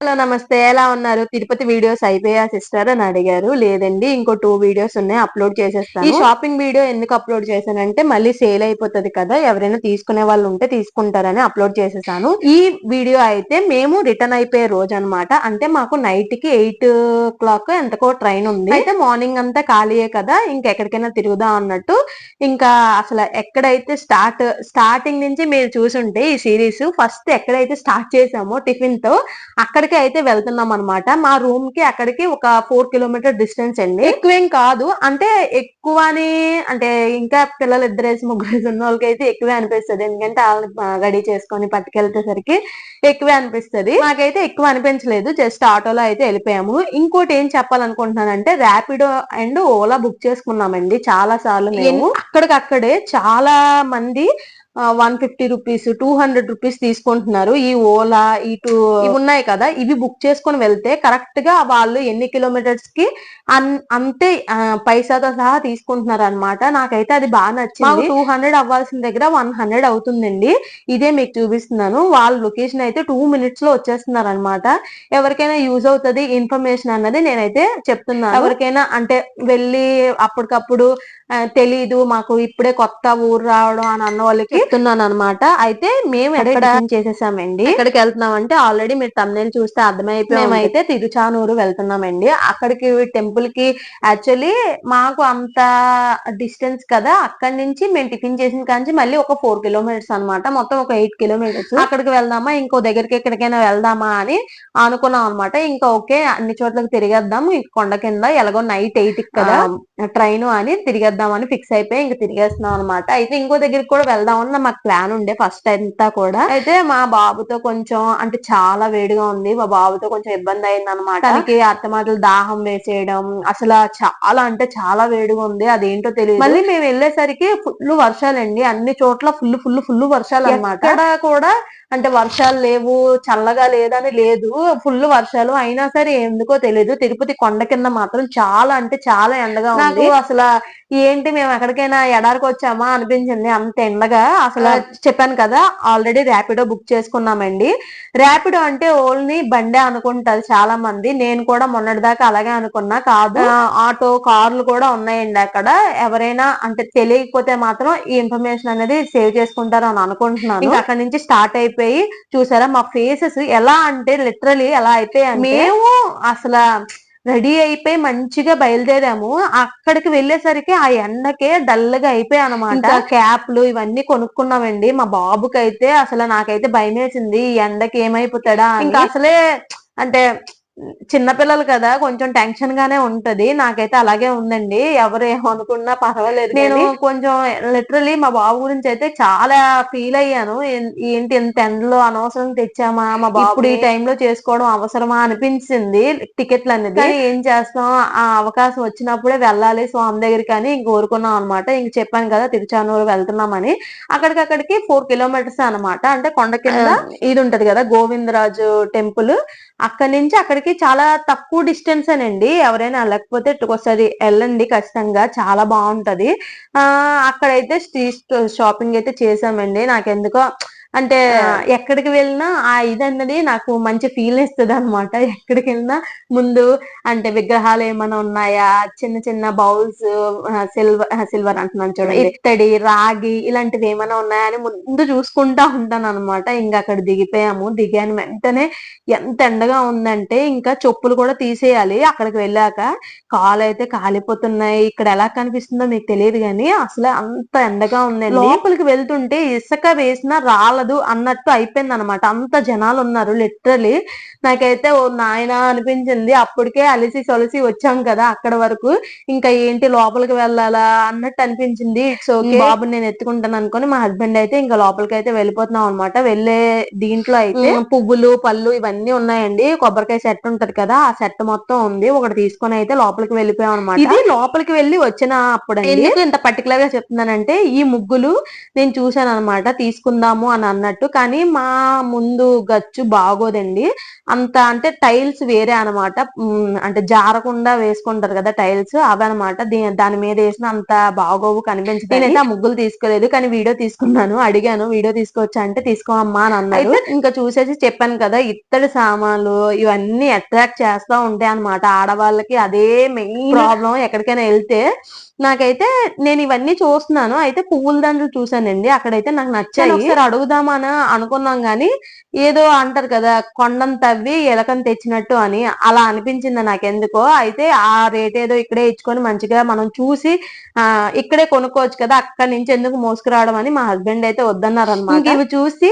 Hello నమస్తే. ఎలా ఉన్నారు? తిరుపతి వీడియోస్ అయిపోయా సిస్టర్? అని అడిగారు. లేదండి ఇంకో టూ వీడియోస్ ఉన్నాయి అప్లోడ్ చేసేస్తాను. ఈ షాపింగ్ వీడియో ఎందుకు అప్లోడ్ చేశానంటే మళ్ళీ సేల్ అయిపోతుంది కదా ఎవరైనా తీసుకునే వాళ్ళు ఉంటే తీసుకుంటారని అప్లోడ్ చేసేసాను. ఈ వీడియో అయితే మేము రిటర్న్ అయిపోయే రోజు అన్నమాట. అంటే మాకు నైట్కి ఎయిట్ క్లాక్ ఎంతకో ట్రైన్ ఉంది. అయితే మార్నింగ్ అంతా ఖాళీయే కదా ఇంకెక్కడికైనా తిరుగుదాం అన్నట్టు. ఇంకా అసలు ఎక్కడైతే స్టార్ట్ స్టార్టింగ్ నుంచి మీరు చూసుంటే ఈ సిరీస్ ఫస్ట్ ఎక్కడైతే స్టార్ట్ చేసామో టిఫిన్తో అక్కడికి అయితే వెళ్తున్నాం అనమాట మా రూమ్కి అక్కడికి ఒక ఫోర్ కిలోమీటర్ డిస్టెన్స్ అండి. ఎక్కువేం కాదు. అంటే ఎక్కువ అని అంటే ఇంకా పిల్లలు ఇద్దరేసి ముగ్గురేసి ఉన్న వాళ్ళకి అయితే ఎక్కువే అనిపిస్తుంది. ఎందుకంటే వాళ్ళని రెడీ చేసుకొని పట్టుకెళ్తేసరికి ఎక్కువే అనిపిస్తుంది. నాకైతే ఎక్కువ అనిపించలేదు. జస్ట్ ఆటోలో అయితే వెళ్ళిపోయాము. ఇంకోటి ఏం చెప్పాలనుకుంటున్నానంటే ర్యాపిడో అండ్ ఓలా బుక్ చేసుకున్నామండి. చాలా సార్లు మేము. అక్కడికక్కడే చాలా మంది one fifty rupees two hundred rupees తీసుకుంటున్నారు. ఈ ఓలా ఈ టూ ఇవి ఉన్నాయి కదా ఇవి బుక్ చేసుకొని వెళ్తే కరెక్ట్గా వాళ్ళు ఎన్ని కిలోమీటర్స్కి అంతే పైసాతో సహా తీసుకుంటున్నారు అనమాట నాకైతే అది బాగా నచ్చింది. టూ హండ్రెడ్ అవ్వాల్సిన దగ్గర వన్ హండ్రెడ్ అవుతుందండి. ఇదే మీకు చూపిస్తున్నాను. వాళ్ళ లొకేషన్ అయితే టూ మినిట్స్లో వచ్చేస్తున్నారు అనమాట ఎవరికైనా యూజ్ అవుతుంది ఇన్ఫర్మేషన్ అన్నది నేనైతే చెప్తున్నాను. ఎవరికైనా అంటే వెళ్ళి అప్పటికప్పుడు తెలీదు మాకు ఇప్పుడే కొత్త ఊరు రావడం అని అన్న వాళ్ళకి చెప్తున్నాను అనమాట అయితే మేము ఎక్కడ చేసేసామండి? ఎక్కడికి వెళ్తున్నాం అంటే ఆల్రెడీ మీరు తమిళ చూస్తే అర్థమైపోయి మేమైతే తిరుచానూరు వెళ్తున్నామండి. అక్కడికి టెంపుల్కి యాక్చువల్లీ మాకు అంత డిస్టెన్స్ కదా. అక్కడి నుంచి మేము టిఫిన్ చేసిన కాంచి మళ్ళీ ఒక ఫోర్ కిలోమీటర్స్ అన్నమాట. మొత్తం ఒక ఎయిట్ కిలోమీటర్స్ అక్కడికి వెళ్దామా? ఇంకో దగ్గరికి ఎక్కడికైనా వెళ్దామా అని అనుకున్నాం అనమాట ఇంకా ఓకే అన్ని చోట్లకి తిరిగేద్దాం. ఇంక కొండ కింద ఎలాగో నైట్ ఎయిట్ కదా ట్రైన్ అని తిరిగేద్దాం అని ఫిక్స్ అయిపోయి ఇంక తిరిగేస్తున్నాం అనమాట అయితే ఇంకో దగ్గరికి కూడా వెళ్దాం అని మాకు ప్లాన్ ఉండే ఫస్ట్ అంతా కూడా. అయితే మా బాబుతో కొంచెం అంటే చాలా వేడిగా ఉంది. మా బాబుతో కొంచెం ఇబ్బంది అయింది అనమాట తనకి అత్తమాటలు దాహం వేసేయడం అసలు చాలా అంటే చాలా వేడిగా ఉంది. అదేంటో తెలియదు. మళ్ళీ మేము వెళ్ళేసరికి ఫుల్ వర్షాలండి. అన్ని చోట్ల ఫుల్ ఫుల్ ఫుల్ వర్షాలు అనమాట కూడా అంటే వర్షాలు లేవు చల్లగా లేదని లేదు. ఫుల్ వర్షాలు. అయినా సరే ఎందుకో తెలియదు తిరుపతి కొండ కింద మాత్రం చాలా అంటే చాలా ఎండగా ఉంది. అసలు ఏంటి మేము ఎక్కడికైనా ఎడారికి వచ్చామా అనిపించింది అంత ఎండగా. అసలు చెప్పాను కదా ఆల్రెడీ ర్యాపిడో బుక్ చేసుకున్నామండి. ర్యాపిడో అంటే ఓన్లీ బండే అనుకుంటారు చాలా మంది నేను కూడా మొన్నటిదాకా అలాగే అనుకున్నా కాదు. ఆటో కార్లు కూడా ఉన్నాయండి అక్కడ. ఎవరైనా అంటే తెలియకపోతే మాత్రం ఈ ఇన్ఫర్మేషన్ అనేది సేవ్ చేసుకుంటారు అని అనుకుంటున్నాను అక్కడ నుంచి స్టార్ట్ అయిపోయి చూసారా మా ఫేసెస్ ఎలా అంటే లిటరలీ ఎలా అయిపోయాయి మేము అసలు రెడీ అయిపోయి మంచిగా బయలుదేరాము. అక్కడికి వెళ్ళేసరికి ఆ ఎండకే డల్గా అయిపోయాయి అనమాట క్యాప్లు ఇవన్నీ కొనుక్కున్నామండి. మా బాబుకి అయితే అసలు నాకైతే భయం వేసింది ఈ ఎండకి ఏమైపోతాడా. ఇంకా అసలే అంటే చిన్నపిల్లలు కదా కొంచెం టెన్షన్ గానే ఉంటది. నాకైతే అలాగే ఉందండి. ఎవరు ఏమనుకున్నా పర్వాలేదు నేను కొంచెం లిటరలీ మా బాబు గురించి అయితే చాలా ఫీల్ అయ్యాను. ఏంటి ఇంత ఎండలో అనవసరం తెచ్చామా? మా బాబు ఇప్పుడు ఈ టైంలో చేసుకోవడం అవసరమా అనిపించింది టికెట్లు అనేది కానీ ఏం చేస్తాం? ఆ అవకాశం వచ్చినప్పుడే వెళ్ళాలి స్వామి దగ్గరికి అని ఇంక కోరుకున్నాం అనమాట ఇంక చెప్పాను కదా తిరుచానూరు వెళ్తున్నామని. అక్కడికక్కడికి ఫోర్ కిలోమీటర్స్ అన్నమాట. అంటే కొండ కింద ఇది ఉంటది కదా గోవిందరాజు టెంపుల్. అక్కడి నుంచి అక్కడికి చాలా తక్కువ డిస్టెన్స్ అనండి ఎవరైనా వెళ్ళకపోతే ఒకసారి వెళ్ళండి ఖచ్చితంగా. చాలా బాగుంటది. ఆ అక్కడైతే స్ట్రీట్ షాపింగ్ అయితే చేసామండి. నాకెందుకో అంటే ఎక్కడికి వెళ్ళినా ఆ ఇది అన్నది నాకు మంచి ఫీల్ ఇస్తుంది అనమాట ఎక్కడికి వెళ్ళినా ముందు అంటే విగ్రహాలు ఏమైనా ఉన్నాయా? చిన్న చిన్న బౌల్స్ సిల్వర్ సిల్వర్ అంటున్నాను చూడండి. ఇత్తడి రాగి ఇలాంటివి ఏమైనా ఉన్నాయా అని ముందు చూసుకుంటా ఉంటాను అనమాట ఇంకా అక్కడ దిగిపోయాము. దిగాను వెంటనే ఎంత ఎండగా ఉందంటే ఇంకా చెప్పులు కూడా తీసేయాలి. అక్కడికి వెళ్ళాక కాలు అయితే కాలిపోతున్నాయి. ఇక్కడ ఎలా కనిపిస్తుందో మీకు తెలియదు కానీ అసలు అంత ఎండగా ఉందండి. లోపలికి వెళ్తుంటే ఇసుక వేసినా రాలదు అన్నట్టు అయిపోయింది అనమాట అంత జనాలు ఉన్నారు లిటరలీ. నాకైతే ఓ నాయన అనిపించింది. అప్పటికే అలిసి సొలిసి వచ్చాం కదా అక్కడ వరకు. ఇంకా ఏంటి లోపలికి వెళ్ళాలా అన్నట్టు అనిపించింది. సో బాబుని నేను ఎత్తుకుంటాను అనుకుని మా హస్బెండ్ అయితే ఇంకా లోపలికి అయితే వెళ్ళిపోతున్నాం అనమాట వెళ్ళే దీంట్లో అయితే పువ్వులు పళ్ళు ఇవన్నీ ఉన్నాయండి. కొబ్బరికాయ సెట్ ఉంటది కదా ఆ సెట్ మొత్తం ఉంది. ఒకటి తీసుకొని అయితే లోపలికి వెళ్ళిపోయాం అనమాట ఇది లోపలికి వెళ్ళి వచ్చిన అప్పుడు ఎందుకు ఇంత పర్టికులర్గా చెప్తున్నానంటే ఈ ముగ్గులు నేను చూసాను అనమాట తీసుకుందాము అని అన్నట్టు కానీ మా ముందు గచ్చు బాగోదండి. అంత అంటే టైల్స్ వేరే అనమాట అంటే జారకుండా వేసుకుంటారు కదా టైల్స్ అవి అనమాట దాని మీద వేసిన అంత బాగోవు కనిపించదు. నేనైతే ఆ ముగ్గులు తీసుకోలేదు కానీ వీడియో తీసుకున్నాను అడిగాను వీడియో తీసుకోవచ్చా అంటే తీసుకో అమ్మా అని అన్నారు ఇంకా చూసేసి చెప్పాను కదా ఇత్తడి సామాన్లు ఇవన్నీ అట్రాక్ట్ చేస్తా ఉంటాయి అనమాట ఆడవాళ్ళకి అదే మెయిన్ ప్రాబ్లం ఎక్కడికైనా వెళ్తే. నాకైతే నేను ఇవన్నీ చూస్తున్నాను. అయితే పువ్వుల దండలు చూసానండి అక్కడైతే నాకు నచ్చాయి. ఒకసారి అడుగుదామని అనుకున్నాం గానీ ఏదో అంటారు కదా కొండను తవ్వి ఎలకని తెచ్చినట్టు అని అలా అనిపించింది నాకెందుకో. అయితే ఆ రేట్ ఏదో ఇక్కడే ఇచ్చుకొని మంచిగా మనం చూసి ఆ ఇక్కడే కొనుక్కోవచ్చు కదా అక్కడి నుంచి ఎందుకు మోసుకురావడం అని మా హస్బెండ్ అయితే వద్దన్నారు అనమాట ఇవి చూసి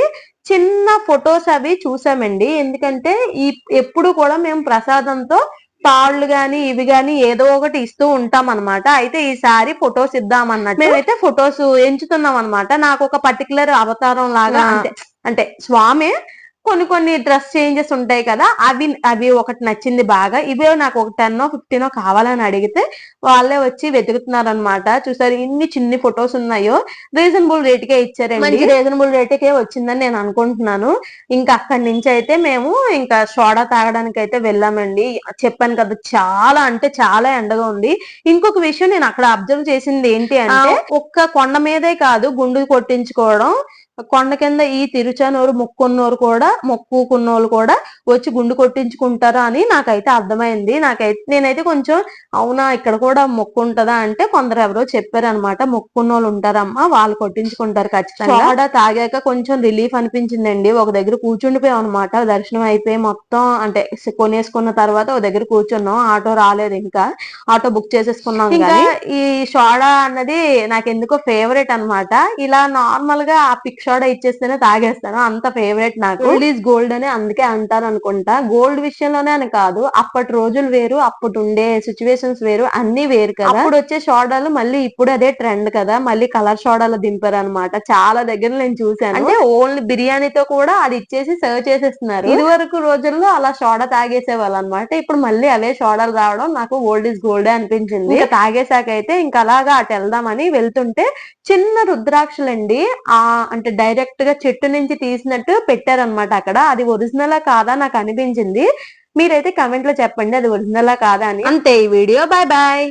చిన్న ఫొటోస్ అవి చూసామండి. ఎందుకంటే ఈ ఎప్పుడు కూడా మేము ప్రసాదంతో తాళ్ళు గాని ఇవి గాని ఏదో ఒకటి ఇస్తూ ఉంటాం అనమాట అయితే ఈసారి ఫొటోస్ ఇద్దాం అన్నట్టు మేమైతే ఫొటోస్ ఎంచుతున్నాం అనమాట నాకు ఒక పర్టికులర్ అవతారం లాగా అంటే అంటే స్వామి కొన్ని కొన్ని డ్రెస్ చేంజెస్ ఉంటాయి కదా అవి అవి ఒకటి నచ్చింది బాగా ఇవే నాకు ఒక టెన్ ఫిఫ్టీనో కావాలని అడిగితే వాళ్ళే వచ్చి వెతుకుతున్నారు అనమాట చూసారు ఇన్ని చిన్ని ఫొటోస్ ఉన్నాయో రీజనబుల్ రేట్ కే ఇచ్చారండి. మంచి రీజనబుల్ రేట్ కే వచ్చిందని నేను అనుకుంటున్నాను. ఇంకా అక్కడి నుంచి అయితే మేము ఇంకా సోడా తాగడానికి అయితే వెళ్ళామండి. చెప్పాను కదా చాలా అంటే చాలా ఎండగా ఉంది. ఇంకొక విషయం నేను అక్కడ అబ్జర్వ్ చేసింది ఏంటి అంటే ఒక్క కొండ మీదే కాదు గుండు కొట్టించుకోవడం. కొండ కింద ఈ తిరుచానోరు మొక్కున్నోరు కూడా మొక్కుకున్నోళ్ళు కూడా వచ్చి గుండు కొట్టించుకుంటారా అని నాకైతే అర్థమైంది. నాకైతే నేనైతే కొంచెం అవునా ఇక్కడ కూడా మొక్కు ఉంటదా అంటే కొందరు ఎవరో చెప్పారు అనమాట మొక్కున్నోళ్ళు ఉంటారమ్మా వాళ్ళు కొట్టించుకుంటారు ఖచ్చితంగా. సోడా తాగాక కొంచెం రిలీఫ్ అనిపించిందండి. ఒక దగ్గర కూర్చుండిపోయాం అనమాట దర్శనం అయిపోయి మొత్తం అంటే కొనేసుకున్న తర్వాత ఒక దగ్గర కూర్చున్నాం ఆటో రాలేదు ఇంకా. ఆటో బుక్ చేసేసుకున్నాం ఇంకా ఈ సోడా అన్నది నాకు ఎందుకో ఫేవరెట్ అనమాట ఇలా నార్మల్గా ఆ పిక్ సోడా ఇచ్చేస్తేనే తాగేస్తాను అంత ఫేవరెట్ నాకు. గోల్డ్ ఈజ్ గోల్డ్ అని అందుకే అంటారు అనుకుంటా. గోల్డ్ విషయంలోనే అని కాదు అప్పటి రోజులు వేరు అప్పటి ఉండే సిచ్యువేషన్స్ వేరు అన్ని వేరు కదా. అప్పుడు వచ్చే సోడాలు మళ్ళీ ఇప్పుడు అదే ట్రెండ్ కదా. మళ్ళీ కలర్ సోడాలు దింపారు అనమాట చాలా దగ్గర నేను చూసాను అంటే ఓన్లీ బిర్యానీతో కూడా అది ఇచ్చేసి సర్వ్ చేసేస్తున్నారు. ఇది వరకు రోజుల్లో అలా సోడా తాగేసే వాళ్ళు అనమాట ఇప్పుడు మళ్ళీ అవే సోడాలు రావడం నాకు గోల్డ్ ఇస్ గోల్డ్ అనిపించింది. ఇంకా తాగేసాక అయితే ఇంకా అలాగా అటు వెళ్దామని వెళ్తుంటే చిన్న రుద్రాక్షలండి ఆ అంటే డైరెక్ట్గా చెట్టు నుంచి తీసినట్టు పెట్టారనమాట అక్కడ. అది ఒరిజినలా కాదా నాకు అనిపించింది. మీరైతే కమెంట్లో చెప్పండి అది ఒరిజినలా కాదా అని. అంతే ఈ వీడియో. Bye bye